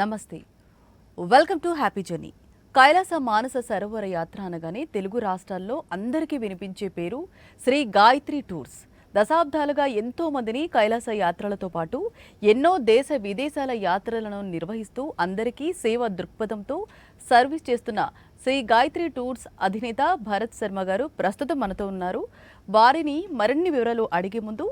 నమస్తే. Welcome to happy journey. Kailasa Manasa Sarovara యాత్ర అనగానే తెలుగు రాష్ట్రాల్లో అందరికీ వినిపించే పేరు శ్రీ గాయత్రి టూర్స్. దశాబ్దాలుగా ఎంతో మందిని కైలాస యాత్రలతో పాటు ఎన్నో దేశ విదేశాల యాత్రలను నిర్వహిస్తూ అందరికీ సేవ దృక్పథంతో సర్వీస్ చేస్తున్న శ్రీ గాయత్రి టూర్స్ అధినేత భరత్ శర్మ గారు ప్రస్తుతం మనతో ఉన్నారు. వారిని మరిన్ని వివరాలు అడిగే ముందు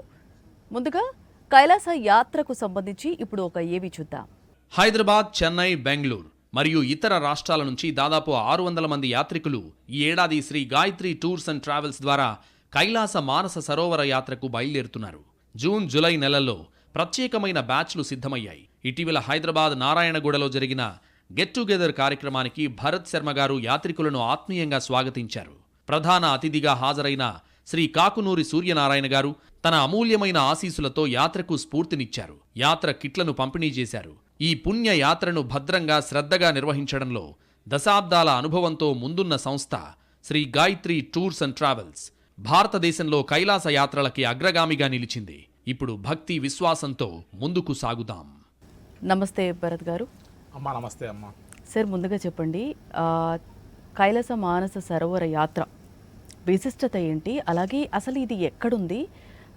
ముందుగా కైలాస యాత్రకు సంబంధించి ఇప్పుడు ఒక ఏవి చూద్దాం. హైదరాబాద్ చెన్నై బెంగళూరు మరియు ఇతర రాష్ట్రాల నుంచి దాదాపు ఆరు వందల మంది యాత్రికులు ఈ ఏడాది Sri Gayatri tours and travels ద్వారా కైలాస మానస సరోవర యాత్రకు బయలుదేరుతున్నారు. జూన్ జూలై నెలల్లో ప్రత్యేకమైన బ్యాచ్లు సిద్ధమయ్యాయి. ఇటీవల హైదరాబాద్ నారాయణగూడలో జరిగిన గెట్ టుగెదర్ కార్యక్రమానికి భరత్ శర్మ గారు యాత్రికులను ఆత్మీయంగా స్వాగతించారు. ప్రధాన అతిథిగా హాజరైన శ్రీ కాకునూరి సూర్యనారాయణ గారు తన అమూల్యమైన ఆశీసులతో యాత్రకు స్ఫూర్తినిచ్చారు. యాత్ర కిట్లను పంపిణీ చేశారు. ఈ పుణ్య యాత్రను భద్రంగా శ్రద్ధగా నిర్వహించడంలో దశాబ్దాల అనుభవంతో ముందున్న సంస్థ Sri Gayatri tours and travels భారతదేశంలో కైలాస యాత్రలకి అగ్రగామిగా నిలిచింది. ఇప్పుడు భక్తి విశ్వాసంతో ముందుకు సాగుదాం. నమస్తే భరత్ గారు. అమ్మా నమస్తే అమ్మా. సార్ ముందుగా చెప్పండి ఆ, కైలాస మానస సరోవర యాత్ర విశిష్టత ఏంటి? అలాగే అసలు ఇది ఎక్కడుంది?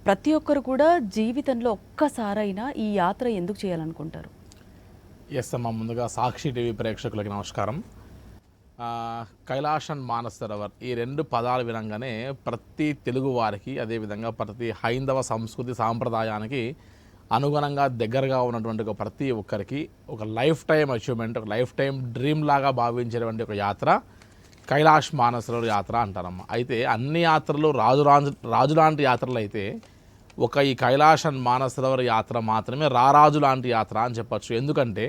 ప్రతి ఒక్కరు కూడా జీవితంలో ఒక్కసారైనా ఈ యాత్ర ఎందుకు చేయాలనుకుంటారు? ఎస్ అమ్మ ముందుగా సాక్షి టీవీ ప్రేక్షకులకి నమస్కారం. కైలాష్ అండ్ మానస సరోవర్ ఈ రెండు పదాలు వినంగానే ప్రతి తెలుగు వారికి అదేవిధంగా ప్రతి హైందవ సంస్కృతి సాంప్రదాయానికి అనుగుణంగా దగ్గరగా ఉన్నటువంటి ఒక ప్రతి ఒక్కరికి ఒక లైఫ్ టైం అచీవ్మెంట్ ఒక లైఫ్ టైం డ్రీమ్ లాగా భావించేటువంటి ఒక యాత్ర కైలాష్ మానసరోవర్ యాత్ర అంటారమ్మ. అయితే అన్ని యాత్రలు రాజు రాజు రాజు లాంటి యాత్రలు అయితే ఒక ఈ కైలాసన్ మానసరోవర్ యాత్ర మాత్రమే రారాజు లాంటి యాత్ర అని చెప్పచ్చు. ఎందుకంటే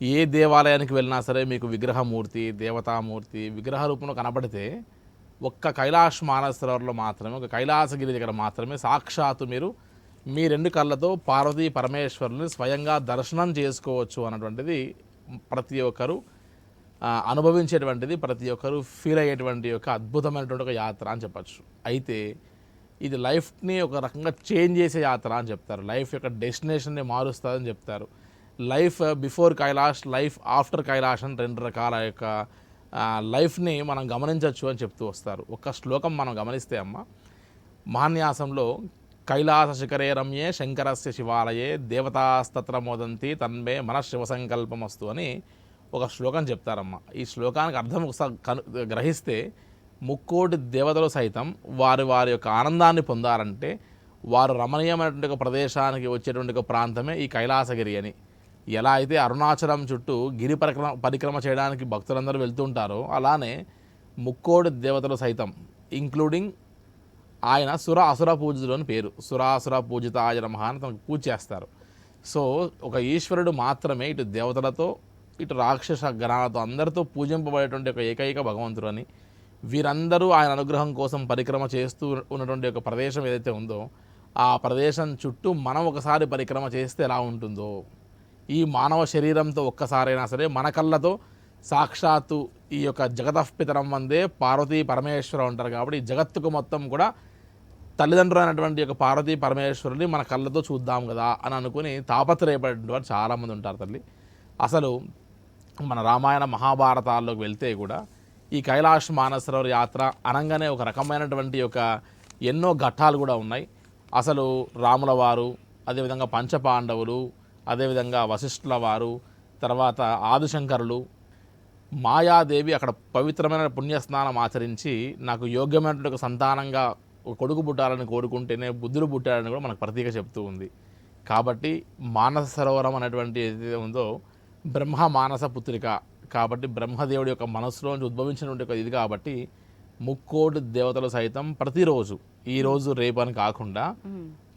ఏ దేవాలయానికి వెళ్ళినా సరే మీకు విగ్రహమూర్తి దేవతామూర్తి విగ్రహ రూపంలో కనబడితే ఒక్క కైలాష్ మానసరోవర్లో మాత్రమే ఒక కైలాసగిరి దగ్గర మాత్రమే సాక్షాత్తు మీరు మీ రెండు కళ్ళతో పార్వతీ పరమేశ్వరుని స్వయంగా దర్శనం చేసుకోవచ్చు అన్నటువంటిది ప్రతి ఒక్కరు అనుభవించేటువంటిది ప్రతి ఒక్కరు ఫీల్ అయ్యేటువంటి ఒక అద్భుతమైనటువంటి ఒక యాత్ర అని చెప్పచ్చు. అయితే ఇది లైఫ్ని ఒక రకంగా చేంజ్ చేసే యాత్ర అని చెప్తారు. లైఫ్ యొక్క డెస్టినేషన్ని మారుస్తుందని చెప్తారు. Life before Kailash life after Kailash అని రెండు రకాల యొక్క లైఫ్ని మనం గమనించవచ్చు అని చెప్తూ వస్తారు. ఒక శ్లోకం మనం గమనిస్తే అమ్మ మహాన్యాసంలో కైలాస శిఖరే రమ్యే శంకరస్య శివాలయే దేవతాస్తత్ర మోదంతి తన్మే మన శివ అని ఒక శ్లోకం చెప్తారమ్మ. ఈ శ్లోకానికి అర్థం ఒకసారి కను గ్రహిస్తే ముక్కోటి దేవతలు సైతం వారి వారి యొక్క ఆనందాన్ని పొందాలంటే వారు రమణీయమైనటువంటి ఒక ప్రదేశానికి వచ్చేటువంటి ఒక ప్రాంతమే ఈ కైలాసగిరి అని. ఎలా అయితే అరుణాచలం చుట్టూ గిరి పరిక్రమ పరిక్రమ చేయడానికి భక్తులందరూ వెళ్తుంటారో అలానే ముక్కోటి దేవతలు సైతం ఇంక్లూడింగ్ ఆయన సుర అసుర పూజితుడు అని పేరు. సురాసుర పూజిత ఆయన మహా అని తనకు పూజ చేస్తారు. సో ఒక ఈశ్వరుడు మాత్రమే ఇటు దేవతలతో ఇటు రాక్షస గణాలతో అందరితో పూజింపబడేటువంటి ఒక ఏకైక భగవంతుడు అని వీరందరూ ఆయన అనుగ్రహం కోసం పరిక్రమ చేస్తూ ఉన్నటువంటి ఒక ప్రదేశం ఏదైతే ఉందో ఆ ప్రదేశం చుట్టూ మనం ఒకసారి పరిక్రమ చేస్తే ఎలా ఉంటుందో ఈ మానవ శరీరంతో ఒక్కసారైనా సరే మన కళ్ళతో సాక్షాత్తు ఈ యొక్క జగతఃపితరం వందే పార్వతీ పరమేశ్వరం ఉంటారు కాబట్టి ఈ జగత్తుకు మొత్తం కూడా తల్లిదండ్రులైనటువంటి యొక్క పార్వతీ పరమేశ్వరుని మన కళ్ళతో చూద్దాం కదా అని అనుకుని తాపత్రయపడేటువంటి వారు చాలామంది ఉంటారు తల్లి. అసలు మన రామాయణ మహాభారతాల్లోకి వెళ్తే కూడా ఈ కైలాష్ మానసరోవర్ యాత్ర అనగానే ఒక రకమైనటువంటి ఒక ఎన్నో ఘట్టాలు కూడా ఉన్నాయి. అసలు రాముల వారు అదేవిధంగా పంచపాండవులు అదేవిధంగా వశిష్ఠుల వారు తర్వాత ఆదిశంకరులు మాయాదేవి అక్కడ పవిత్రమైన పుణ్యస్నానం ఆచరించి నాకు యోగ్యమైనటువంటి ఒక సంతానంగా ఒక కొడుకు పుట్టాలని కోరుకుంటేనే బుద్ధులు పుట్టాడని కూడా మనకు ప్రతీక చెప్తూ ఉంది. కాబట్టి మానస సరోవరం అనేటువంటి ఏదైతే ఉందో బ్రహ్మ మానస పుత్రిక కాబట్టి బ్రహ్మదేవుడి యొక్క మనసులోంచి ఉద్భవించినటువంటి ఒక ఇది కాబట్టి ముక్కోటి దేవతలు సైతం ప్రతిరోజు ఈరోజు రేపు అని కాకుండా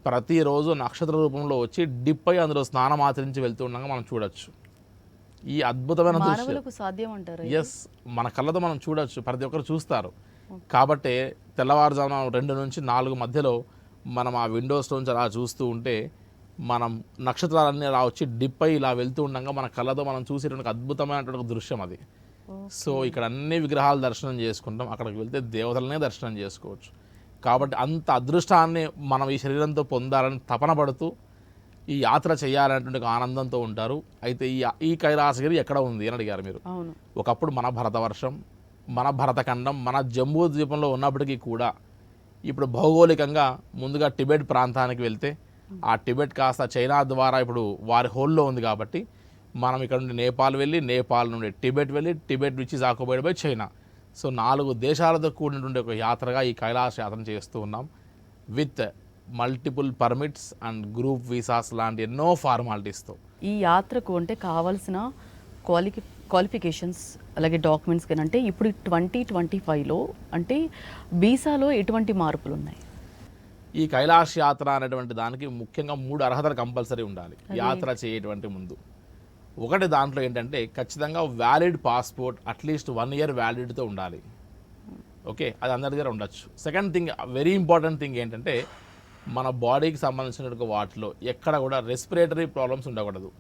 ప్రతిరోజు నక్షత్ర రూపంలో వచ్చి డిప్ అయి అందులో స్నానం ఆచరించి వెళ్తూ ఉండగా మనం చూడొచ్చు. ఈ అద్భుతమైన దృశ్యం. ఎస్ మన కళ్ళతో మనం చూడొచ్చు ప్రతి ఒక్కరు చూస్తారు. కాబట్టి తెల్లవారుజామున రెండు నుంచి నాలుగు మధ్యలో మనం ఆ విండోస్ నుంచి అలా చూస్తూ ఉంటే మనం నక్షత్రాలన్నీ అలా వచ్చి డిప్ అయి ఇలా వెళ్తూ ఉండగా మన కళ్ళతో మనం చూసేటువంటి అద్భుతమైనటువంటి దృశ్యం అది. సో ఇక్కడ అన్ని విగ్రహాలు దర్శనం చేసుకుంటాం. అక్కడికి వెళ్తే దేవతలనే దర్శనం చేసుకోవచ్చు. కాబట్టి అంత అదృష్టాన్ని మనం ఈ శరీరంతో పొందాలని తపన పడుతూ ఈ యాత్ర చేయాలనేటువంటి ఆనందంతో ఉంటారు. అయితే ఈ ఈ కైలాసగిరి ఎక్కడ ఉంది అని అడిగారు మీరు? ఒకప్పుడు మన భరతవర్షం మన భరతఖండం మన జమ్మూ ద్వీపంలో ఉన్నప్పటికీ కూడా ఇప్పుడు భౌగోళికంగా ముందుగా టిబెట్ ప్రాంతానికి వెళ్తే ఆ టిబెట్ కాస్త చైనా ద్వారా ఇప్పుడు వారి హోల్లో ఉంది కాబట్టి మనం ఇక్కడ నుండి నేపాల్ వెళ్ళి నేపాల్ నుండి టిబెట్ వెళ్ళి టిబెట్ నుంచి ఇస్ బై చైనా. సో నాలుగు దేశాలతో కూడినటువంటి ఒక యాత్రగా ఈ కైలాస యాత్ర చేస్తూ ఉన్నాం. With multiple permits and group visas లాంటి ఎన్నో ఫార్మాలిటీస్తో ఈ యాత్రకు అంటే కావాల్సిన క్వాలిఫి క్వాలిఫికేషన్స్ అలాగే డాక్యుమెంట్స్ కానీ అంటే ఇప్పుడు ట్వంటీ ట్వంటీ ఫైవ్లో అంటే వీసాలో ఎటువంటి మార్పులు ఉన్నాయి? ఈ కైలాష్ యాత్ర అనేటువంటి దానికి ముఖ్యంగా మూడు అర్హతలు కంపల్సరీ ఉండాలి. యాత్ర చేయటువంటి ముందు. ఒకటి దాంట్లో ఏంటంటే ఖచ్చితంగా valid passport at least one year వ్యాలిడ్తో ఉండాలి. ఓకే? అది అందరి దగ్గర ఉండొచ్చు. Second thing very important thing ఏంటంటే మన బాడీకి సంబంధించిన వాటిలో ఎక్కడ కూడా రెస్పిరేటరీ ప్రాబ్లమ్స్ ఉండకూడదు.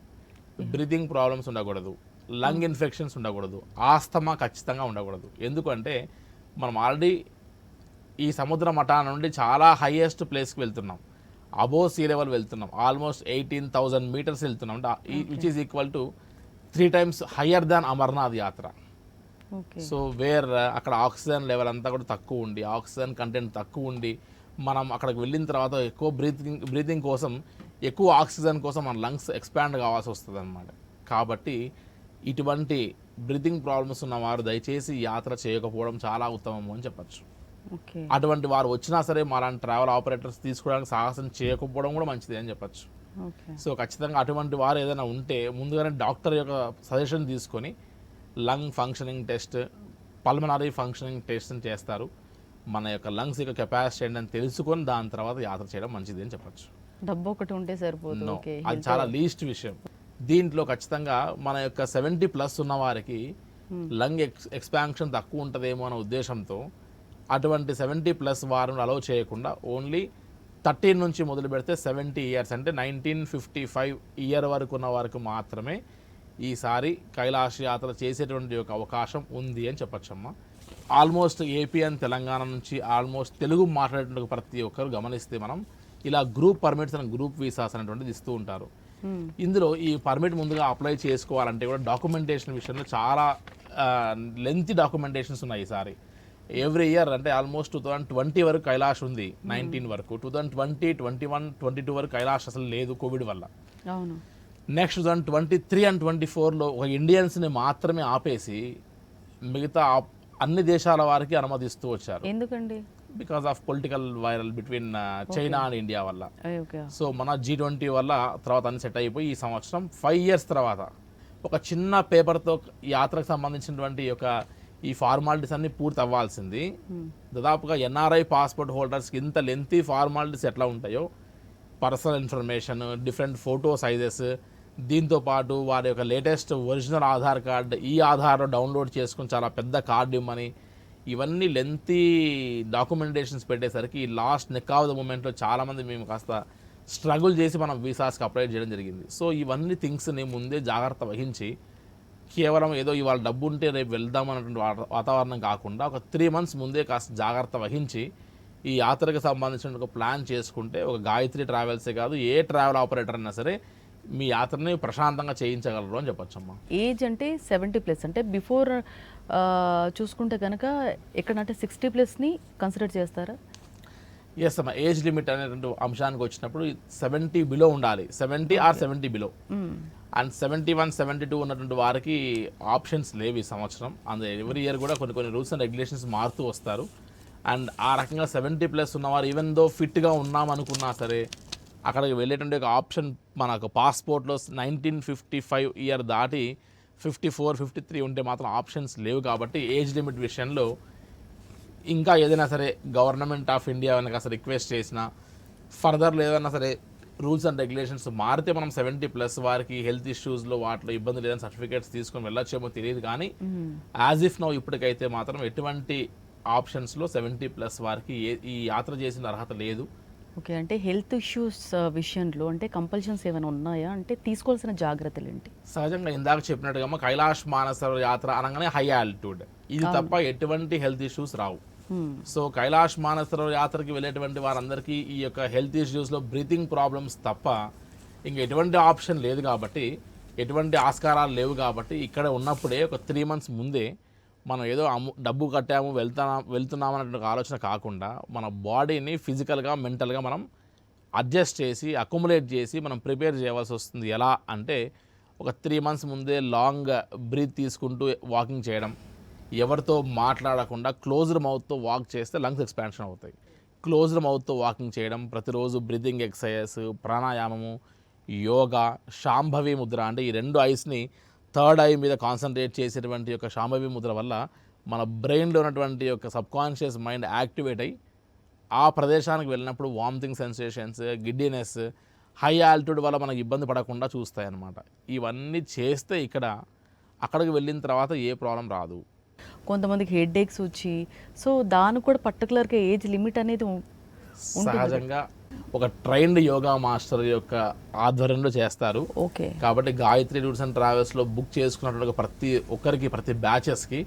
బ్రీతింగ్ ప్రాబ్లమ్స్ ఉండకూడదు. లంగ్ ఇన్ఫెక్షన్స్ ఉండకూడదు. ఆస్తమా ఖచ్చితంగా ఉండకూడదు. ఎందుకంటే మనం ఆల్రెడీ ఈ సముద్ర మఠాన నుండి చాలా హైయెస్ట్ ప్లేస్కి వెళ్తున్నాం. అబో సీ లెవెల్ వెళ్తున్నాం. ఆల్మోస్ట్ ఎయిటీన్ థౌజండ్ మీటర్స్ వెళ్తున్నాం. Which is equal to three times higher than Amarnath యాత్ర ఓకే సో వేర్ అక్కడ ఆక్సిజన్ లెవెల్ అంతా కూడా తక్కువ ఉండి ఆక్సిజన్ కంటెంట్ తక్కువ ఉండి మనం అక్కడికి వెళ్ళిన తర్వాత ఎక్కువ బ్రీతింగ్ బ్రీతింగ్ కోసం ఎక్కువ ఆక్సిజన్ కోసం మన లంగ్స్ ఎక్స్పాండ్ కావాల్సి వస్తుంది అనమాట కాబట్టి ఇటువంటి బ్రీతింగ్ ప్రాబ్లమ్స్ ఉన్న వారు దయచేసి యాత్ర చేయకపోవడం చాలా ఉత్తమము అని చెప్పచ్చు. అటువంటి వారు వచ్చినా సరే మాలాంటి ట్రావెల్ ఆపరేటర్స్ తీసుకోవడానికి సాహసం చేయకపోవడం కూడా మంచిది అని చెప్పచ్చు. సో ఖచ్చితంగా అటువంటి వారు ఏదైనా ఉంటే ముందుగానే డాక్టర్ యొక్క సజెషన్ తీసుకొని lung functioning test pulmonary functioning test చేస్తారు. మన యొక్క లంగ్స్ యొక్క కెపాసిటీ ఏంటని తెలుసుకొని దాని తర్వాత యాత్ర చేయడం మంచిది అని చెప్పచ్చు. డబ్బు ఒకటి ఉంటే ఓకే అది చాలా లీస్ట్ విషయం. దీంట్లో ఖచ్చితంగా మన యొక్క సెవెంటీ ప్లస్ ఉన్న వారికి లంగ్ ఎక్స్ ఎక్స్పాన్షన్ తక్కువ ఉంటుందేమో అనే ఉద్దేశంతో అటువంటి సెవెంటీ ప్లస్ వారిని అలౌ చేయకుండా ఓన్లీ థర్టీన్ నుంచి మొదలు పెడితే సెవెంటీ ఇయర్స్ అంటే నైన్టీన్ ఫిఫ్టీ ఫైవ్ ఇయర్ వరకు ఉన్న వారికి మాత్రమే ఈసారి కైలాస యాత్ర చేసేటువంటి ఒక అవకాశం ఉంది అని చెప్పచ్చమ్మా. ఆల్మోస్ట్ ఏపీ అండ్ తెలంగాణ నుంచి ఆల్మోస్ట్ తెలుగు మాట్లాడేటువంటి ప్రతి ఒక్కరు గమనిస్తే మనం ఇలా group permits and group visas అనేటువంటిది ఇస్తూ ఉంటారు. ఇందులో ఈ పర్మిట్ ముందుగా అప్లై చేసుకోవాలంటే కూడా డాక్యుమెంటేషన్ విషయంలో చాలా లెంత్ డాక్యుమెంటేషన్స్ ఉన్నాయి ఈసారి. ఎవ్రీ ఇయర్ అంటే ఆల్మోస్ట్ టూ థౌసండ్ ట్వంటీ వరకు కైలాష్ ఉంది నైన్టీన్ వరకు. Two thousand twenty twenty one twenty two వరకు కైలాష్ అసలు లేదు కోవిడ్ వల్ల. అవును. Next two thousand twenty three and twenty ఫోర్లో ఒక ఇండియన్స్ని మాత్రమే ఆపేసి మిగతా అన్ని దేశాల వారికి అనుమతిస్తూ వచ్చారు. ఎందుకండి? Because of political viral between China and India వల్ల. సో మన జీ ట్వంటీ వల్ల తర్వాత అన్ని సెట్ అయిపోయి ఈ సంవత్సరం ఫైవ్ ఇయర్స్ తర్వాత ఒక చిన్న పేపర్తో యాత్రకు సంబంధించినటువంటి యొక్క ఈ ఫార్మాలిటీస్ అన్ని పూర్తి అవ్వాల్సింది. దాదాపుగా ఎన్ఆర్ఐ పాస్పోర్ట్ హోల్డర్స్కి ఇంత లెంతీ ఫార్మాలిటీస్ ఎట్లా ఉంటాయో personal information different photo sizes దీంతో పాటు వారి యొక్క లేటెస్ట్ ఒరిజినల్ ఆధార్ కార్డ్ ఈ ఆధార్ డౌన్లోడ్ చేసుకుని చాలా పెద్ద కార్డు ఇమ్మని ఇవన్నీ లెంతీ డాక్యుమెంటేషన్స్ పెట్టేసరికి లాస్ట్ నెక్ ఆఫ్ ద మూమెంట్లో చాలామంది మేము కాస్త స్ట్రగుల్ చేసి మనం వీసాస్కి అప్లై చేయడం జరిగింది. సో ఇవన్నీ థింగ్స్ని ముందే జాగ్రత్త వహించి కేవలం ఏదో ఇవాళ డబ్బు ఉంటే రేపు వెళ్దాం అన్నటువంటి వాత- వాతావరణం కాకుండా ఒక త్రీ మంత్స్ ముందే కాస్త జాగ్రత్త వహించి ఈ యాత్రకు సంబంధించిన ఒక ప్లాన్ చేసుకుంటే ఒక గాయత్రి ట్రావెల్సే కాదు ఏ ట్రావెల్ ఆపరేటర్ అయినా సరే మీ యాత్రని ప్రశాంతంగా చేయించగలరు అని చెప్పొచ్చమ్మా. ఏజ్ అంటే సెవెంటీ ప్లస్. అంటే బిఫోర్ చూసుకుంటే కనుక ఎక్కడంటే సిక్స్టీ ప్లస్ని కన్సిడర్ చేస్తారా? ఎస్ అమ్మా ఏజ్ లిమిట్ అనేటువంటి అంశానికి వచ్చినప్పుడు సెవెంటీ బిలో ఉండాలి. Seventy or seventy below. And seventy one seventy two ఉన్నటువంటి వారికి ఆప్షన్స్ లేవు ఈ సంవత్సరం. అండ్ ఎవ్రీ ఇయర్ కూడా కొన్ని కొన్ని రూల్స్ అండ్ రెగ్యులేషన్స్ మారుతూ వస్తారు. అండ్ ఆ రకంగా సెవెంటీ ప్లస్ ఉన్నవారు ఈవెన్ దో ఫిట్గా ఉన్నాం అనుకున్నా సరే అక్కడికి వెళ్ళేటువంటి ఒక ఆప్షన్ మనకు పాస్పోర్ట్లో నైన్టీన్ ఫిఫ్టీ ఫైవ్ ఇయర్ దాటి ఫిఫ్టీ ఫోర్ ఫిఫ్టీ త్రీ ఉంటే మాత్రం ఆప్షన్స్ లేవు కాబట్టి ఏజ్ లిమిట్ విషయంలో ఇంకా ఏదైనా సరే గవర్నమెంట్ ఆఫ్ ఇండియా కనుక అసలు రిక్వెస్ట్ చేసినా ఫర్దర్లో ఏదైనా సరే రూల్స్ అండ్ రెగ్యులేషన్స్ మారితే మనం సెవెంటీ ప్లస్ వారికి హెల్త్ ఇష్యూస్లో వాటిలో ఇబ్బంది లేదని సర్టిఫికేట్స్ తీసుకొని వెళ్ళొచ్చేమో తెలియదు కానీ యాజ్ ఇఫ్ నో ఇప్పటికైతే మాత్రం ఎటువంటి ఆప్షన్స్లో సెవెంటీ ప్లస్ వారికి ఏ ఈ యాత్ర చేసిన అర్హత లేదు. ఓకే అంటే హెల్త్ ఇష్యూస్ విషయంలో అంటే కంపల్షన్స్ ఏమైనా ఉన్నాయా? అంటే తీసుకోవాల్సిన జాగ్రత్తలు ఏంటి? సహజంగా ఇందాక చెప్పినట్టుగా కైలాష్ మానసరోవర్ యాత్ర అనగానే హై ఆల్టిట్యూడ్. ఇది తప్ప ఎటువంటి హెల్త్ ఇష్యూస్ రావు. సో కైలాష్ మానసరోవర్ యాత్రకి వెళ్ళేటువంటి వారందరికీ ఈ యొక్క హెల్త్ ఇష్యూస్లో బ్రీతింగ్ ప్రాబ్లమ్స్ తప్ప ఇంక ఎటువంటి ఆప్షన్ లేదు కాబట్టి ఎటువంటి ఆస్కారాలు లేవు కాబట్టి ఇక్కడ ఉన్నప్పుడే ఒక త్రీ మంత్స్ ముందే మనం ఏదో అమ్ము డబ్బు కట్టాము వెళ్తా వెళ్తున్నాము అన్నటువంటి ఆలోచన కాకుండా మన బాడీని ఫిజికల్గా మెంటల్గా మనం అడ్జస్ట్ చేసి అకుములేట్ చేసి మనం ప్రిపేర్ చేయవలసి వస్తుంది. ఎలా అంటే ఒక త్రీ మంత్స్ ముందే లాంగ్ బ్రీత్ తీసుకుంటూ వాకింగ్ చేయడం. ఎవరితో మాట్లాడకుండా క్లోజ్డ్ మౌత్తో వాక్ చేస్తే లంగ్స్ ఎక్స్పాన్షన్ అవుతాయి. క్లోజ్డ్ మౌత్తో వాకింగ్ చేయడం ప్రతిరోజు బ్రీతింగ్ ఎక్సర్సైజెస్ ప్రాణాయామము యోగా శాంభవి ముద్ర అంటే ఈ రెండు ఐస్ని థర్డ్ ఐ మీద కాన్సన్ట్రేట్ చేసేటువంటి యొక్క శాంభవి ముద్ర వల్ల మన బ్రెయిన్లో ఉన్నటువంటి యొక్క సబ్కాన్షియస్ మైండ్ యాక్టివేట్ అయ్యి ఆ ప్రదేశానికి వెళ్ళినప్పుడు vomiting sensations giddiness high altitude వల్ల మనకు ఇబ్బంది పడకుండా చూస్తాయి అన్నమాట ఇవన్నీ చేస్తే ఇక్కడ అక్కడికి వెళ్ళిన తర్వాత ఏ ప్రాబ్లం రాదు. కొంతమందికి హెడ్ ఏక్స్ వచ్చి సో దానికి కూడా పర్టికులర్గా ఏజ్ లిమిట్ అనేది సహజంగా ఒక ట్రైన్డ్ యోగా మాస్టర్ యొక్క ఆధ్వర్యంలో చేస్తారు. ఓకే. కాబట్టి గాయత్రి టూర్స్ అండ్ ట్రావెల్స్లో బుక్ చేసుకున్నటువంటి ప్రతి ఒక్కరికి ప్రతి బ్యాచెస్కి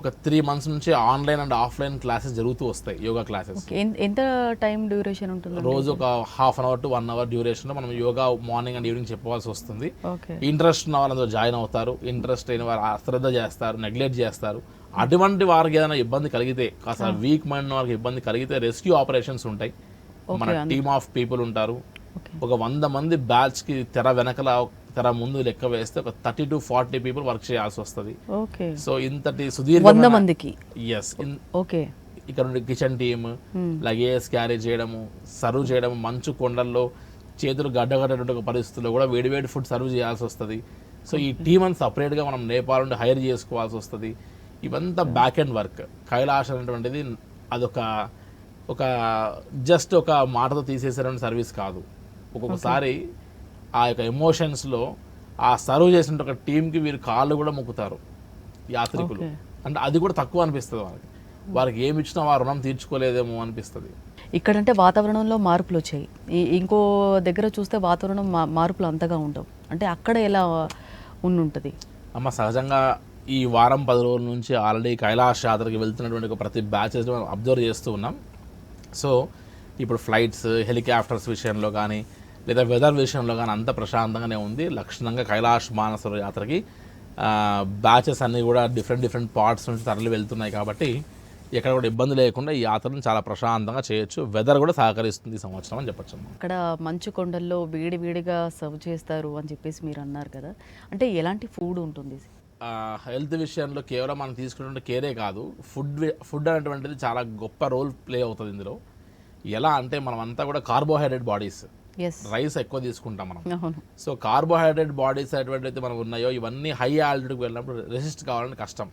ఒక త్రీ మంత్స్ నుంచి ఆన్లైన్ అండ్ ఆఫ్లైన్ క్లాసెస్ జరుగుతూ వస్తాయి యోగా క్లాసెస్ ఎంత టైం డ్యూరేషన్ ఉంటుంది రోజు ఒక half an hour to one hour డ్యూరేషన్లో మనం యోగా మార్నింగ్ అండ్ ఈవినింగ్ చెప్పవలసి వస్తుంది. ఇంట్రెస్ట్ ఉన్న వాళ్ళు అందులో జాయిన్ అవుతారు ఇంట్రెస్ట్ అయిన వారు అశ్రద్ధ చేస్తారు నెగ్లెక్ట్ చేస్తారు. అటువంటి వారికి ఏదైనా ఇబ్బంది కలిగితే కాస్త వీక్ మైండ్ వారికి ఇబ్బంది కలిగితే రెస్క్యూ ఆపరేషన్స్ ఉంటాయి. మన టీమ్ ఆఫ్ పీపుల్ ఉంటారు. ఒక వంద మంది బ్యాచ్కి తెర వెనకల తెర ముందు లెక్క వేస్తే ఒక thirty to forty people work చేయాల్సి వస్తుంది. ఓకే సో ఇంతటి సుదీర్ఘ వంద మందికి? ఎస్ ఓకే ఇక్కడ నుండి కిచెన్ టీమ్ లగేజ్ క్యారీ చేయడము సర్వ్ చేయడం మంచు కొండల్లో చేతులు గడ్డగడ్డటువంటి ఒక పరిస్థితుల్లో కూడా వేడివేడి ఫుడ్ సర్వ్ చేయాల్సి వస్తుంది. సో ఈ టీమ్ అని సపరేట్గా మనం నేపాల్ నుండి హైర్ చేసుకోవాల్సి వస్తుంది. ఇవంతా బ్యాక్ అండ్ వర్క్ కైలాష్ అనేటువంటిది అదొక ఒక జస్ట్ ఒక మాటతో తీసేసేటువంటి సర్వీస్ కాదు. ఒక్కొక్కసారి ఆ యొక్క ఎమోషన్స్లో ఆ సర్వ్ చేసిన ఒక టీంకి వీరు కాళ్ళు కూడా మొక్కుతారు యాత్రికులు. అంటే అది కూడా తక్కువ అనిపిస్తుంది వాళ్ళకి. వారికి ఏమి ఇచ్చినా వారు రుణం తీర్చుకోలేదేమో అనిపిస్తుంది. ఇక్కడంటే వాతావరణంలో మార్పులు వచ్చాయి. ఈ- ఇంకో దగ్గర చూస్తే వాతావరణం మా- మార్పులు అంతగా ఉండవు. అంటే అక్కడ ఎలా ఉండుంటుంది? అమ్మ సహజంగా ఈ వారం పది రోజుల నుంచి ఆల్రెడీ కైలాష్ యాత్రకి వెళ్తున్నటువంటి ఒక ప్రతి బ్యాచెస్ మనం అబ్జర్వ్ చేస్తూ ఉన్నాం. సో ఇప్పుడు ఫ్లైట్స్ హెలికాప్టర్స్ విషయంలో కానీ లేదా వెదర్ విషయంలో కానీ అంత ప్రశాంతంగానే ఉంది. లక్షణంగా కైలాష్ మానసర యాత్రకి బ్యాచెస్ అన్నీ కూడా డిఫరెంట్ డిఫరెంట్ పార్ట్స్ నుంచి తరలి వెళ్తున్నాయి కాబట్టి ఎక్కడ కూడా ఇబ్బంది లేకుండా ఈ యాత్రను చాలా ప్రశాంతంగా చేయొచ్చు. వెదర్ కూడా సహకరిస్తుంది ఈ సంవత్సరం అని చెప్పొచ్చు. అక్కడ మంచు కొండల్లో వేడి వేడిగా సర్వ్ చేస్తారు అని చెప్పేసి మీరు అన్నారు కదా. అంటే ఎలాంటి ఫుడ్ ఉంటుంది? హెల్త్ విషయంలో కేవలం మనం తీసుకునే కేరే కాదు. ఫుడ్ ఫుడ్ అనేటువంటిది చాలా గొప్ప రోల్ ప్లే అవుతుంది ఇందులో. ఎలా అంటే మనం అంతా కూడా కార్బోహైడ్రేట్ బాడీస్ రైస్ ఎక్కువ తీసుకుంటాం మనం. సో కార్బోహైడ్రేట్ బాడీస్ అటువంటివి మనం ఉన్నాయో ఇవన్నీ హై ఆల్టిట్యూడ్కి వెళ్ళినప్పుడు రెసిస్ట్ కావాలంటే కష్టం.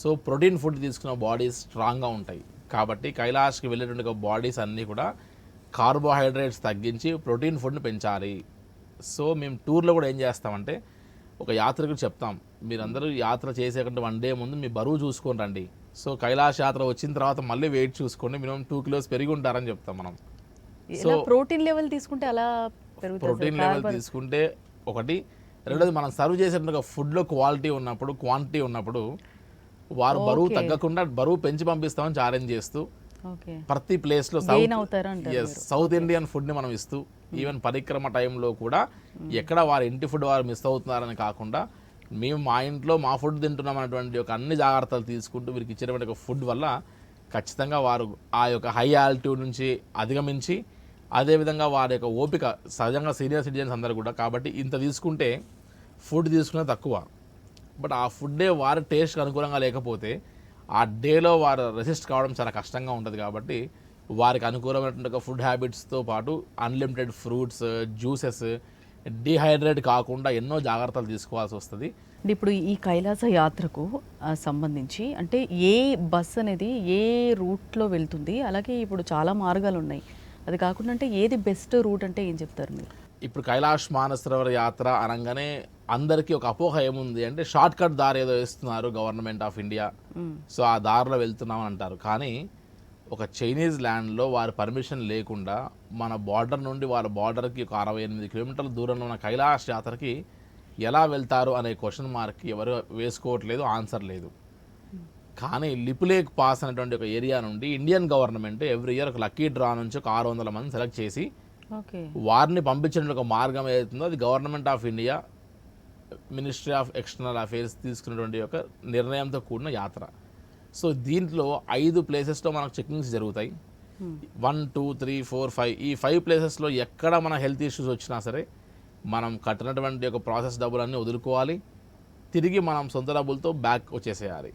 సో ప్రోటీన్ ఫుడ్ తీసుకున్న బాడీస్ స్ట్రాంగ్గా ఉంటాయి. కాబట్టి కైలాష్కి వెళ్ళేటువంటి బాడీస్ అన్నీ కూడా కార్బోహైడ్రేట్స్ తగ్గించి ప్రోటీన్ ఫుడ్ని పెంచాలి. సో మేము టూర్లో కూడా ఏం చేస్తామంటే ఒక యాత్రికుడు చెప్తాం. మీరందరూ యాత్ర చేసేకంటే వన్ డే ముందు మీ బరువు చూసుకొని రండి. సో కైలాష్ యాత్ర వచ్చిన తర్వాత మళ్ళీ వెయిట్ చూసుకోండి. మినిమం టూ కిలోస్ పెరిగి ఉంటారని చెప్తాం మనం. ప్రోటీన్ లెవెల్ తీసుకుంటే అలా ప్రోటీన్ లెవెల్ తీసుకుంటే ఒకటి రెండోది మనం సర్వ్ చేసేటువంటి ఫుడ్లో క్వాలిటీ ఉన్నప్పుడు క్వాంటిటీ ఉన్నప్పుడు వారు బరువు తగ్గకుండా బరువు పెంచి పంపిస్తామని ఛాలెంజ్ చేస్తూ ప్రతి ప్లేస్లో ఎస్ సౌత్ ఇండియన్ ఫుడ్ని మనం ఇస్తూ ఈవెన్ పరిక్రమ టైంలో కూడా ఎక్కడ వారి ఇంటి ఫుడ్ వారు మిస్ అవుతున్నారని కాకుండా మేము మా ఇంట్లో మా ఫుడ్ తింటున్నాం అనేటువంటి ఒక అన్ని జాగ్రత్తలు తీసుకుంటూ వీరికి ఇచ్చినటువంటి ఒక ఫుడ్ వల్ల ఖచ్చితంగా వారు ఆ యొక్క హై ఆల్టిట్యూడ్ నుంచి అధిగమించి అదేవిధంగా వారి యొక్క ఓపిక సహజంగా సీనియర్ సిటిజన్స్ అందరూ కూడా. కాబట్టి ఇంత తీసుకుంటే ఫుడ్ తీసుకునే తక్కువ. బట్ ఆ ఫుడ్డే వారి టేస్ట్కి అనుకూలంగా లేకపోతే ఆ డేలో వారు రెసిస్ట్ కావడం చాలా కష్టంగా ఉంటుంది కాబట్టి వారికి అనుకూలమైనటువంటి ఒక ఫుడ్ హ్యాబిట్స్తో పాటు అన్లిమిటెడ్ ఫ్రూట్స్ జ్యూసెస్ డిహైడ్రేట్ కాకుండా ఎన్నో జాగ్రత్తలు తీసుకోవాల్సి వస్తుంది. అంటే ఇప్పుడు ఈ కైలాస యాత్రకు సంబంధించి అంటే ఏ బస్ అనేది ఏ రూట్లో వెళ్తుంది అలాగే ఇప్పుడు చాలా మార్గాలు ఉన్నాయి అది కాకుండా అంటే ఏది బెస్ట్ రూట్ అంటే ఏం చెప్తారు మీరు? ఇప్పుడు కైలాష్ మానసరోవర్ యాత్ర అనగానే అందరికీ ఒక అపోహ ఏముంది అంటే షార్ట్ కట్ దారి ఏదో వేస్తున్నారు గవర్నమెంట్ ఆఫ్ ఇండియా సో ఆ దారిలో వెళ్తున్నాం అంటారు. కానీ ఒక చైనీస్ ల్యాండ్లో వారి పర్మిషన్ లేకుండా మన బార్డర్ నుండి వారి బార్డర్కి ఒక అరవై ఎనిమిది కిలోమీటర్ల దూరంలో ఉన్న కైలాష్ యాత్రకి ఎలా వెళ్తారు అనే క్వశ్చన్ మార్క్కి ఎవరు వేసుకోవట్లేదు ఆన్సర్ లేదు. కానీ లిపులేక్ పాస్ అనేటువంటి ఒక ఏరియా నుండి ఇండియన్ గవర్నమెంట్ ఎవ్రీ ఇయర్ ఒక లక్కీ డ్రా నుంచి ఒక ఆరు వందల మంది సెలెక్ట్ చేసి ఓకే. వారిని పంపించిన ఒక మార్గం ఏదైతుందో అది government of India ministry of external affairs తీసుకున్నటువంటి ఒక నిర్ణయంతో కూడిన యాత్ర. సో దీంట్లో ఐదు ప్లేసెస్లో మనకు చెకింగ్స్ జరుగుతాయి. One two three four five ఈ ఫైవ్ ప్లేసెస్లో ఎక్కడ మన హెల్త్ ఇష్యూస్ వచ్చినా సరే మనం కట్టినటువంటి ఒక ప్రాసెస్ డబ్బులన్నీ వదులుకోవాలి. తిరిగి మనం సొంత డబ్బులతో బ్యాక్ వచ్చేసేయాలి.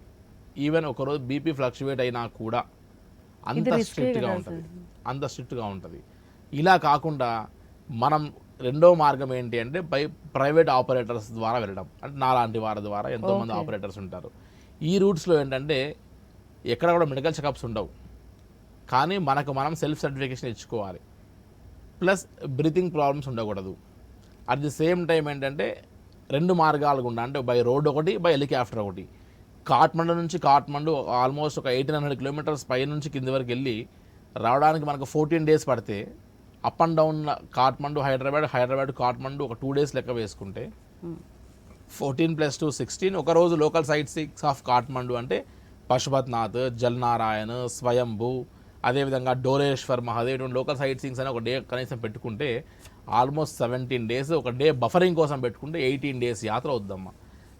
ఈవెన్ ఒకరోజు బీపీ ఫ్లక్చువేట్ అయినా కూడా అంత స్ట్రిక్ట్గా ఉంటుంది. అంత స్ట్రిక్ట్గా ఉంటుంది. ఇలా కాకుండా మనం రెండో మార్గం ఏంటి అంటే బై ప్రైవేట్ ఆపరేటర్స్ ద్వారా వెళ్ళడం. అంటే నాలాంటి వారి ద్వారా ఎంతోమంది. ఆపరేటర్స్ ఉంటారు. ఈ రూట్స్లో ఏంటంటే ఎక్కడ కూడా మెడికల్ చెకప్స్ ఉండవు. కానీ మనకు మనం సెల్ఫ్ సర్టిఫికేషన్ ఇచ్చుకోవాలి. ప్లస్ బ్రీతింగ్ ప్రాబ్లమ్స్ ఉండకూడదు. అట్ ది సేమ్ టైం ఏంటంటే రెండు మార్గాలు గుండా అంటే బై రోడ్ ఒకటి బై హెలికాప్టర్ ఒకటి. కాట్మండు నుంచి కాట్మండు ఆల్మోస్ట్ ఒక ఎయిటీన్ హండ్రెడ్ కిలోమీటర్స్ పై నుంచి కింది వరకు వెళ్ళి రావడానికి మనకు ఫోర్టీన్ డేస్ పడితే up and down Kathmandu Hyderabad Hyderabad Kathmandu ఒక టూ డేస్ లెక్క వేసుకుంటే ఫోర్టీన్ ప్లస్ టూ సిక్స్టీన్ ఒక రోజు local sight six of Kathmandu అంటే పశుపత్నాథ్ జల్నారాయణ్ స్వయంభూ అదేవిధంగా డోరేశ్వర్ మహాదేవ్ ఇటువంటి లోకల్ సైట్ సీన్స్ అని ఒక డే కనీసం పెట్టుకుంటే ఆల్మోస్ట్ సెవెంటీన్ డేస్ ఒక డే బఫరింగ్ కోసం పెట్టుకుంటే ఎయిటీన్ డేస్ యాత్ర వద్దమ్మా.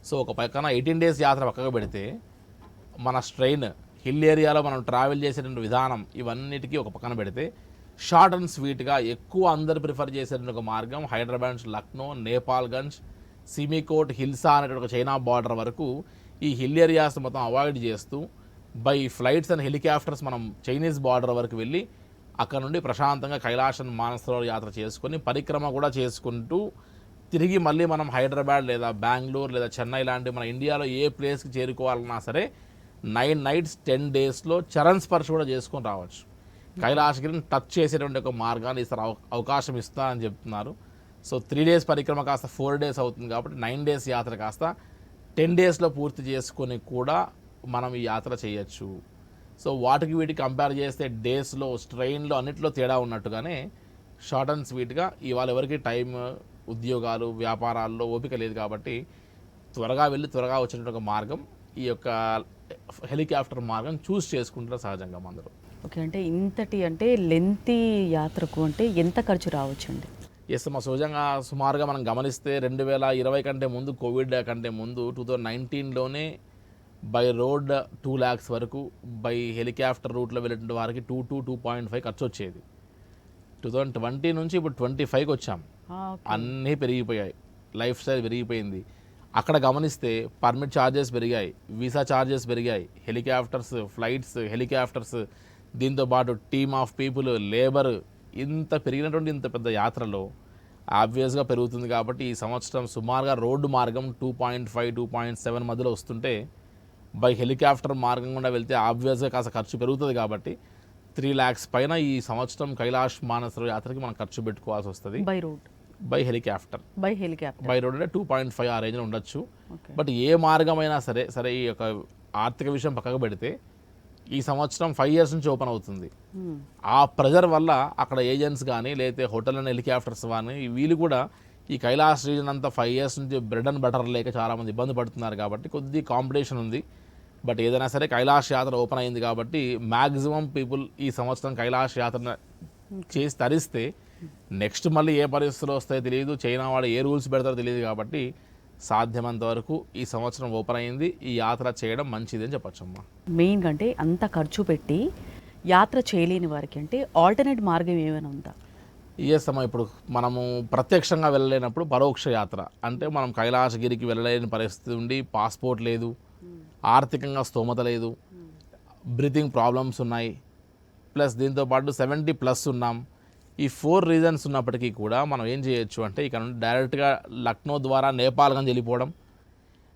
సో ఒక పక్కన ఎయిటీన్ డేస్ యాత్ర పక్కకు పెడితే మన స్ట్రెయిన్ హిల్ ఏరియాలో మనం ట్రావెల్ చేసేటువంటి విధానం ఇవన్నిటికీ ఒక పక్కన పెడితే షార్ట్ అండ్ స్వీట్గా ఎక్కువ అందరు ప్రిఫర్ చేసేటువంటి ఒక మార్గం హైదరాబాద్ నుంచి లక్నో నేపాల్గంజ్ సిమికోట్ హిల్సా అనేటువంటి ఒక చైనా బార్డర్ వరకు ఈ హిల్ ఏరియాస్ మొత్తం అవాయిడ్ చేస్తూ బై ఫ్లైట్స్ అండ్ హెలికాప్టర్స్ మనం చైనీస్ బార్డర్ వరకు వెళ్ళి అక్కడ నుండి ప్రశాంతంగా కైలాసన్ మానసరోవర్ యాత్ర చేసుకొని పరిక్రమ కూడా చేసుకుంటూ తిరిగి మళ్ళీ మనం హైదరాబాద్ లేదా బెంగళూరు లేదా చెన్నై లాంటి మన ఇండియాలో ఏ ప్లేస్కి చేరుకోవాలన్నా సరే నైన్ నైట్స్ టెన్ డేస్లో చరణ్ స్పర్శ కూడా చేసుకొని రావచ్చు. కైలాసగిరిని టచ్ చేసేటువంటి ఒక మార్గాన్ని ఇస్తారు అవకాశం అవకాశం ఇస్తారని చెప్తున్నారు. సో త్రీ డేస్ పరిక్రమ కాస్త ఫోర్ డేస్ అవుతుంది కాబట్టి నైన్ డేస్ యాత్ర కాస్త టెన్ డేస్లో పూర్తి చేసుకొని కూడా మనం ఈ యాత్ర చేయొచ్చు. సో వాటికి వీటికి కంపేర్ చేస్తే డేస్లో స్ట్రెయిన్లో అన్నిట్లో తేడా ఉన్నట్టుగానే షార్ట్ అండ్ స్వీట్గా ఇవాళ ఎవరికి టైం ఉద్యోగాలు వ్యాపారాల్లో ఓపిక లేదు కాబట్టి త్వరగా వెళ్ళి త్వరగా వచ్చినట్టు ఒక మార్గం ఈ యొక్క హెలికాప్టర్ మార్గం చూస్ చేసుకుంటారు సహజంగా అందరూ ఓకే అంటే ఇంతటి అంటే లెంతీ యాత్రకు అంటే ఎంత ఖర్చు రావచ్చండి? ఎస్ మా సహజంగా సుమారుగా మనం గమనిస్తే రెండు వేల ఇరవై కంటే ముందు కోవిడ్ కంటే ముందు టూ థౌజండ్ నైన్టీన్లోనే బై రోడ్ టూ ల్యాక్స్ వరకు బై హెలికాప్టర్ రూట్లో వెళ్ళిన వారికి two two two point five ఖర్చు వచ్చేది. టూ థౌజండ్ ట్వంటీ నుంచి ఇప్పుడు ట్వంటీ ఫైవ్కి వచ్చాం. ఆ, ఓకే. అన్నీ పెరిగిపోయాయి. లైఫ్ స్టైల్ పెరిగిపోయింది. అక్కడ గమనిస్తే పర్మిట్ ఛార్జెస్ పెరిగాయి. వీసా ఛార్జెస్ పెరిగాయి. హెలికాప్టర్స్ ఫ్లైట్స్ హెలికాప్టర్స్ దీంతో పాటు టీమ్ ఆఫ్ పీపుల్ లేబర్ ఇంత పెరిగినటువంటి ఇంత పెద్ద యాత్రలో ఆబ్వియస్గా పెరుగుతుంది కాబట్టి ఈ సంవత్సరం సుమారుగా రోడ్డు మార్గం two point five two point seven మధ్యలో వస్తుంటే బై హెలికాప్టర్ మార్గం గుండా వెళ్తే ఆబ్వియస్గా కాస్త ఖర్చు పెరుగుతుంది కాబట్టి త్రీ ల్యాక్స్ పైన ఈ సంవత్సరం కైలాష్ మానస యాత్రకి మనం ఖర్చు పెట్టుకోవాల్సి వస్తుంది. By road by helicopter by helicopter by road అంటే టూ పాయింట్ ఫైవ్ ఆ రేంజ్లో ఉండొచ్చు. బట్ ఏ మార్గమైనా సరే సరే ఈ యొక్క ఆర్థిక విషయం పక్కకు పెడితే ఈ సంవత్సరం ఫైవ్ ఇయర్స్ నుంచి ఓపెన్ అవుతుంది. మ్మ్. ఆ ప్రెజర్ వల్ల అక్కడ ఏజెంట్స్ కానీ లేకపోతే హోటల్ అండ్ హెలికాప్టర్స్ కానీ వీళ్ళు కూడా ఈ కైలాస్ రీజన్ అంతా ఫైవ్ ఇయర్స్ నుంచి బ్రెడ్ అండ్ బటర్ లేక చాలామంది ఇబ్బంది పడుతున్నారు కాబట్టి కొద్ది కాంపిటీషన్ ఉంది. బట్ ఏదైనా సరే కైలాష్ యాత్ర ఓపెన్ అయింది కాబట్టి మ్యాక్సిమం పీపుల్ ఈ సంవత్సరం కైలాష్ యాత్ర చేసి తరిస్తే నెక్స్ట్ మళ్ళీ ఏ పరిస్థితులు వస్తాయో తెలియదు చైనా వాడు ఏ రూల్స్ పెడతారో తెలియదు కాబట్టి సాధ్యమంత వరకు ఈ సంవత్సరం ఓపెన్ అయింది. ఈ యాత్ర చేయడం మంచిది అని చెప్పొచ్చమ్మా మెయిన్గా అంటే అంత ఖర్చు పెట్టి యాత్ర చేయలేని వారికి అంటే ఆల్టర్నేట్ మార్గం ఏమైనా ఉందా? ఎస్ అమ్మా ఇప్పుడు మనము ప్రత్యక్షంగా వెళ్ళలేనప్పుడు పరోక్ష యాత్ర. అంటే మనం కైలాసగిరికి వెళ్ళలేని పరిస్థితి ఉండి పాస్పోర్ట్ లేదు ఆర్థికంగా స్తోమత లేదు బ్రీతింగ్ ప్రాబ్లమ్స్ ఉన్నాయి ప్లస్ దీంతో పాటు సెవెంటీ ప్లస్ ఉన్నాం. ఈ ఫోర్ రీజన్స్ ఉన్నప్పటికీ కూడా మనం ఏం చేయొచ్చు అంటే ఇక్కడ నుండి డైరెక్ట్గా లక్నో ద్వారా నేపాల్గంజ్ వెళ్ళిపోవడం.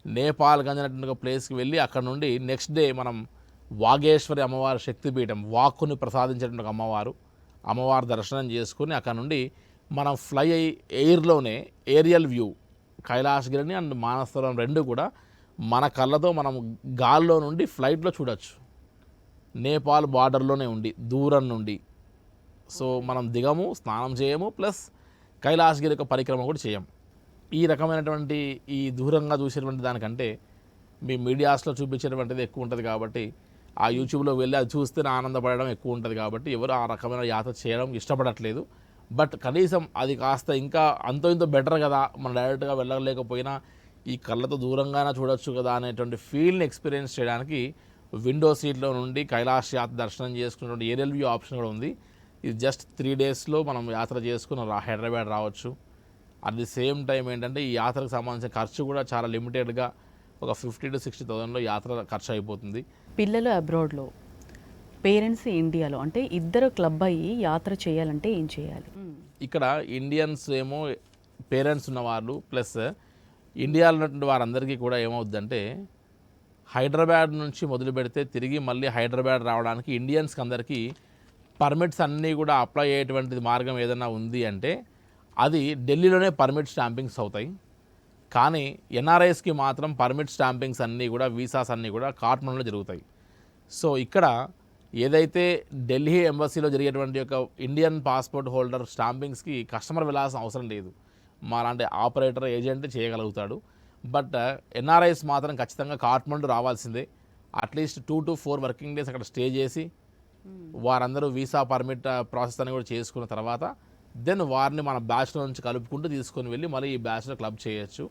నేపాల్గంజ్ అనేటువంటి ఒక ప్లేస్కి వెళ్ళి అక్కడ నుండి నెక్స్ట్ డే మనం వాగేశ్వరి అమ్మవారి శక్తిపీఠం వాక్కుని ప్రసాదించేటువంటి ఒక అమ్మవారు అమ్మవారి దర్శనం చేసుకుని అక్కడ నుండి మనం ఫ్లై అయ్యి ఎయిర్లోనే ఏరియల్ వ్యూ కైలాసగిరిని అండ్ మానసరం రెండు కూడా మన కళ్ళతో మనం గాల్లో నుండి ఫ్లైట్లో చూడొచ్చు. నేపాల్ బార్డర్లోనే ఉండి దూరం నుండి సో మనం దిగము స్నానం చేయము ప్లస్ కైలాసగిరి యొక్క పరిక్రమ కూడా చేయము ఈ రకమైనటువంటి ఈ దూరంగా చూసేటువంటి దానికంటే మీ మీడియాస్లో చూపించేటువంటిది ఎక్కువ ఉంటుంది కాబట్టి ఆ యూట్యూబ్లో వెళ్ళి అది చూస్తే ఆనందపడడం ఎక్కువ ఉంటుంది కాబట్టి ఎవరు ఆ రకమైన యాత్ర చేయడం ఇష్టపడట్లేదు. బట్ కనీసం అది కాస్త ఇంకా అంతో ఇంతో బెటర్ కదా మనం డైరెక్ట్గా వెళ్ళలేకపోయినా ఈ కళ్ళతో దూరంగానే చూడొచ్చు కదా అనేటువంటి ఫీల్ని ఎక్స్పీరియన్స్ చేయడానికి విండో సీట్లో నుండి కైలాస యాత్ర దర్శనం చేసుకున్నటువంటి ఏరియల్ వ్యూ ఆప్షన్ కూడా ఉంది. ఇది జస్ట్ త్రీ డేస్లో మనం యాత్ర చేసుకుని హైదరాబాద్ రావచ్చు. అట్ ది సేమ్ టైం ఏంటంటే ఈ యాత్రకు సంబంధించిన ఖర్చు కూడా చాలా లిమిటెడ్గా ఒక ఫిఫ్టీ టు సిక్స్టీ థౌసండ్లో యాత్ర ఖర్చు అయిపోతుంది. పిల్లలు అబ్రాడ్లో పేరెంట్స్ ఇండియాలో అంటే ఇద్దరు క్లబ్ అయ్యి యాత్ర చేయాలంటే ఏం చేయాలి? ఇక్కడ ఇండియన్స్ ఏమో పేరెంట్స్ ఉన్నవాళ్ళు ప్లస్ ఇండియాలో ఉన్నటువంటి వారందరికీ కూడా ఏమవుద్దంటే హైదరాబాద్ నుంచి మొదలు పెడితే తిరిగి మళ్ళీ హైదరాబాద్ రావడానికి ఇండియన్స్కి అందరికీ పర్మిట్స్ అన్నీ కూడా అప్లై అయ్యేటువంటిది మార్గం ఏదైనా ఉంది అంటే అది ఢిల్లీలోనే పర్మిట్ స్టాంపింగ్స్ అవుతాయి. కానీ ఎన్ఆర్ఐస్కి మాత్రం పర్మిట్ స్టాంపింగ్స్ అన్నీ కూడా వీసాస్ అన్నీ కూడా కాట్మండ్లో జరుగుతాయి. సో ఇక్కడ ఏదైతే ఢిల్లీ ఎంబసీలో జరిగేటువంటి యొక్క ఇండియన్ పాస్పోర్ట్ హోల్డర్ స్టాంపింగ్స్కి కస్టమర్ వెళ్ళాల్సిన అవసరం లేదు. మా లాంటి ఆపరేటర్ ఏజెంట్ చేయగలుగుతాడు. బట్ ఎన్ఆర్ఐస్ మాత్రం ఖచ్చితంగా కాట్మండు రావాల్సిందే. At least two to four working days అక్కడ స్టే చేసి వారందరూ వీసా పర్మిట్ ప్రాసెస్ అని కూడా చేసుకున్న తర్వాత దెన్ వారిని మన బ్యాచ్లో నుంచి కలుపుకుంటూ తీసుకొని వెళ్ళి మళ్ళీ ఈ బ్యాచ్లో క్లబ్ చేయొచ్చు.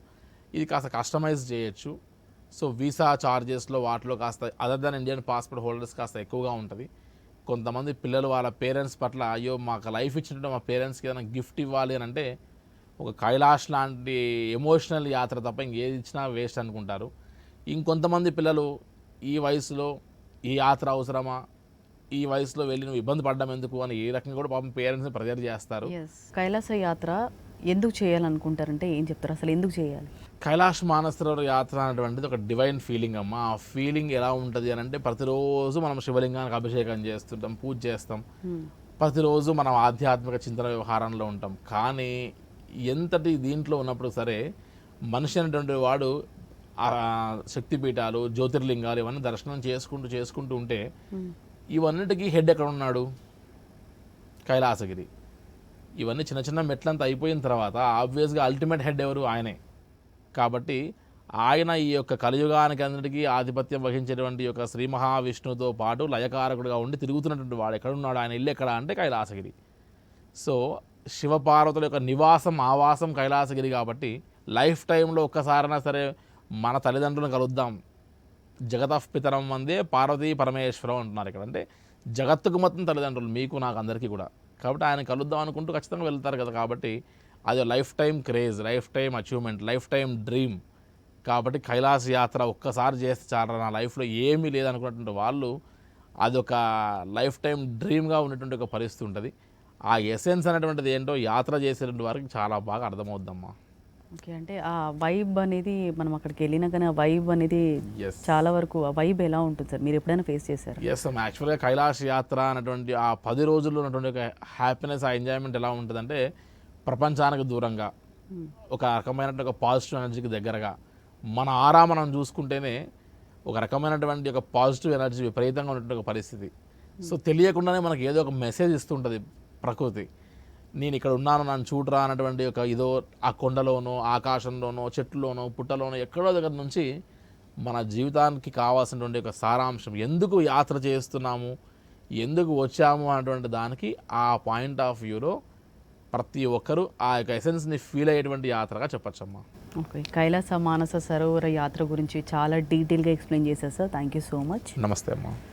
ఇది కాస్త కస్టమైజ్ చేయొచ్చు. సో వీసా చార్జెస్లో వాటిలో కాస్త other than Indian passport holders కాస్త ఎక్కువగా ఉంటుంది. కొంతమంది పిల్లలు వాళ్ళ పేరెంట్స్ పట్ల అయ్యో మాకు లైఫ్ ఇచ్చినట్టు మా పేరెంట్స్కి ఏదైనా గిఫ్ట్ ఇవ్వాలి అని అంటే ఒక కైలాష్ లాంటి ఎమోషనల్ యాత్ర తప్ప ఇంకేది ఇచ్చినా వేస్ట్ అనుకుంటారు. ఇంకొంతమంది పిల్లలు ఈ వయసులో ఈ యాత్ర అవసరమా? ఈ వయసులో వెళ్ళి నువ్వు ఇబ్బంది పడ్డం ఎందుకు అని ఏ రకంగా కూడా పాపం పేరెంట్స్ని ప్రెజర్ చేస్తారు. కైలాస యాత్ర ఎందుకు చేయాలనుకుంటారంటే ఏం చెప్తారు? అసలు ఎందుకు చేయాలి? కైలాష్ మానసరోవర్ యాత్ర అనేటువంటిది ఒక డివైన్ ఫీలింగ్ అమ్మ. ఆ ఫీలింగ్ ఎలా ఉంటుంది అని అంటే ప్రతిరోజు మనం శివలింగానికి అభిషేకం చేస్తుంటాం పూజ చేస్తాం. ప్రతిరోజు మనం ఆధ్యాత్మిక చింతన వ్యవహారంలో ఉంటాం. కానీ ఎంతటి దీంట్లో ఉన్నప్పుడు సరే మనిషి అనేటువంటి వాడు ఆ శక్తిపీఠాలు జ్యోతిర్లింగాలు ఇవన్నీ దర్శనం చేసుకుంటూ చేసుకుంటూ ఉంటే ఇవన్నిటికీ హెడ్ ఎక్కడ ఉన్నాడు కైలాసగిరి. ఇవన్నీ చిన్న చిన్న మెట్లంతా అయిపోయిన తర్వాత ఆబ్వియస్గా అల్టిమేట్ హెడ్ ఎవరు? ఆయనే. కాబట్టి ఆయన ఈ యొక్క కలియుగానికి అందరికీ ఆధిపత్యం వహించేటువంటి యొక్క శ్రీ మహావిష్ణువుతో పాటు లయకారకుడుగా ఉండి తిరుగుతున్నటువంటి వాడు ఎక్కడున్నాడు? ఆయన ఇల్లు ఎక్కడ అంటే కైలాసగిరి. సో శివపార్వతుల యొక్క నివాసం ఆవాసం కైలాసగిరి కాబట్టి లైఫ్ టైంలో ఒక్కసారైనా సరే మన తల్లిదండ్రులను కలుద్దాం. జగతః పితరం వందే పార్వతీ పరమేశ్వరం అంటున్నారు ఇక్కడ. అంటే జగత్తుకు మొత్తం తల్లిదండ్రులు మీకు నాకు అందరికీ కూడా. కాబట్టి ఆయన కలుద్దాం అనుకుంటూ ఖచ్చితంగా వెళ్తారు కదా కాబట్టి అది lifetime craze lifetime achievement lifetime dream కాబట్టి కైలాస యాత్ర ఒక్కసారి చేస్తే చాలా నా లైఫ్లో ఏమీ లేదనుకున్నటువంటి వాళ్ళు అదొక లైఫ్ టైం డ్రీమ్గా ఉన్నటువంటి ఒక పరిస్థితి ఉంటుంది. ఆ ఎసెన్స్ అనేటువంటిది ఏంటో యాత్ర చేసేటువంటి వారికి చాలా బాగా అర్థమవుద్దమ్మా. ఓకే అంటే ఆ వైబ్ అనేది మనం అక్కడికి వెళ్ళినా కానీ ఆ వైబ్ అనేది చాలా వరకు ఆ వైబ్ ఎలా ఉంటుంది సార్? మీరు ఎప్పుడైనా ఫేస్ చేశారు? ఎస్ యాక్చువల్గా కైలాష్ యాత్ర అనేటువంటి ఆ పది రోజుల్లో ఉన్నటువంటి ఒక హ్యాపీనెస్ ఆ ఎంజాయ్మెంట్ ఎలా ఉంటుందంటే ప్రపంచానికి దూరంగా ఒక రకమైనటువంటి ఒక పాజిటివ్ ఎనర్జీకి దగ్గరగా మన ఆరా మనం చూసుకుంటేనే ఒక రకమైనటువంటి ఒక పాజిటివ్ ఎనర్జీ విపరీతంగా ఉన్నటువంటి ఒక పరిస్థితి. సో తెలియకుండానే మనకి ఏదో ఒక మెసేజ్ ఇస్తుంటుంది ప్రకృతి. నేను ఇక్కడ ఉన్నాను నన్ను చూడరా అన్నటువంటి ఒక ఇదో ఆ కొండలోనో ఆకాశంలోనో చెట్లలోనో పుట్టలోనో ఎక్కడో దగ్గర నుంచి మన జీవితానికి కావాల్సినటువంటి ఒక సారాంశం. ఎందుకు యాత్ర చేస్తున్నాము? ఎందుకు వచ్చాము అన్నటువంటి దానికి ఆ పాయింట్ ఆఫ్ వ్యూలో ప్రతి ఒక్కరూ ఆ యొక్క ఎసెన్స్ని ఫీల్ అయ్యేటువంటి యాత్రగా చెప్పచ్చమ్మా. ఓకే. కైలాస మానస సరోవర యాత్ర గురించి చాలా డీటెయిల్గా ఎక్స్ప్లెయిన్ చేశారు sir. Thank you so much. నమస్తే అమ్మా.